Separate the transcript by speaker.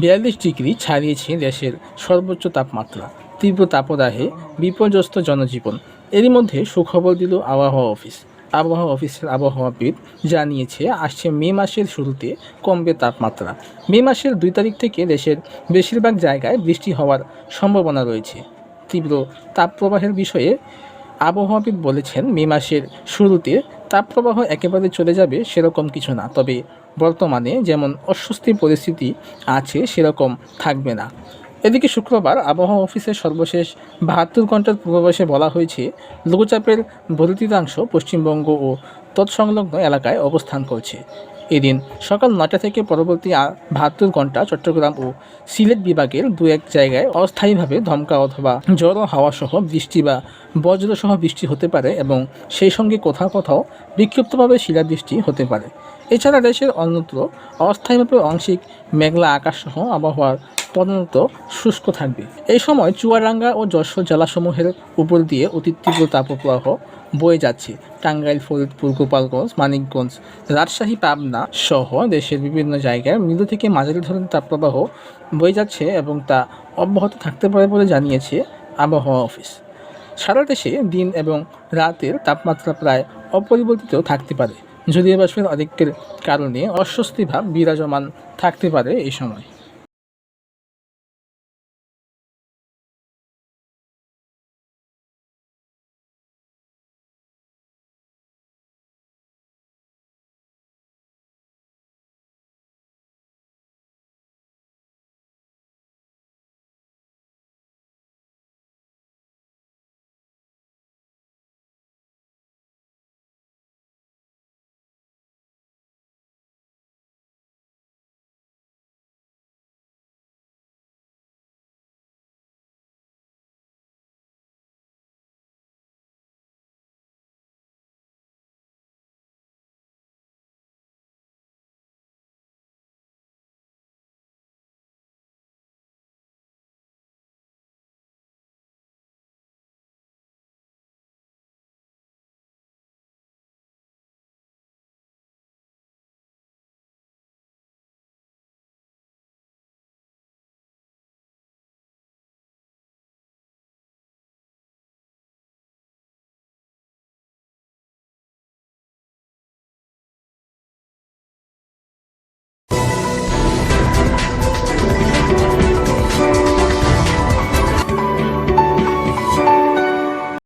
Speaker 1: বিয়াল্লিশ ডিগ্রি ছাড়িয়েছে দেশের সর্বোচ্চ তাপমাত্রা, তীব্র তাপদাহে বিপর্যস্ত জনজীবন। এরই মধ্যে সুখবর দিল আবহাওয়া অফিস। আবহাওয়া অফিসের আবহাওয়াবিদ জানিয়েছে, আসছে মে মাসের শুরুতে কমবে তাপমাত্রা। মে মাসের দুই তারিখ থেকে দেশের বেশিরভাগ জায়গায় বৃষ্টি হওয়ার সম্ভাবনা রয়েছে। তীব্র তাপপ্রবাহের বিষয়ে আবহাওয়াবিদ বলেছেন, মে মাসের শুরুতে তাপপ্রবাহ একেবারে চলে যাবে সেরকম কিছু না। তবে বর্তমানে যেমন অস্বস্তি পরিস্থিতি আছে, সেরকম থাকবে না। এদিকে শুক্রবার আবহাওয়া অফিসের সর্বশেষ বাহাত্তর ঘণ্টার পূর্বাভাসে বলা হয়েছে, লঘুচাপের বর্ধিতাংশ পশ্চিমবঙ্গ ও তৎসংলগ্ন এলাকায় অবস্থান করছে। এদিন সকাল নয়টা থেকে পরবর্তী বাহাত্তর ঘণ্টা চট্টগ্রাম ও সিলেট বিভাগের দু এক জায়গায় অস্থায়ীভাবে ধমকা অথবা জড়ো হাওয়া সহ বৃষ্টি বা বজ্রসহ বৃষ্টি হতে পারে এবং সেই সঙ্গে কোথাও কোথাও বিক্ষিপ্তভাবে শিলাবৃষ্টি হতে পারে। এছাড়া দেশের অন্যত্র অস্থায়ীভাবে আংশিক মেঘলা আকাশসহ আবহাওয়ার প্রধানত শুষ্ক থাকবে। এই সময় চুয়াডাঙ্গা ও যশোর জেলাসমূহের উপর দিয়ে অতি তীব্র তাপপ্রবাহ বয়ে যাচ্ছে। টাঙ্গাইল, ফরিদপুর, গোপালগঞ্জ, মানিকগঞ্জ, রাজশাহী, পাবনা সহ দেশের বিভিন্ন জায়গায় মৃদু থেকে মাঝারি ধরনের তাপপ্রবাহ বয়ে যাচ্ছে এবং তা অব্যাহত থাকতে পারে বলে জানিয়েছে আবহাওয়া অফিস। সারা দেশে দিন এবং রাতের তাপমাত্রা প্রায় অপরিবর্তিত থাকতে পারে। যদিও বাষ্পের আধিক্যের কারণে অস্বস্তি ভাব বিরাজমান থাকতে পারে এই সময়।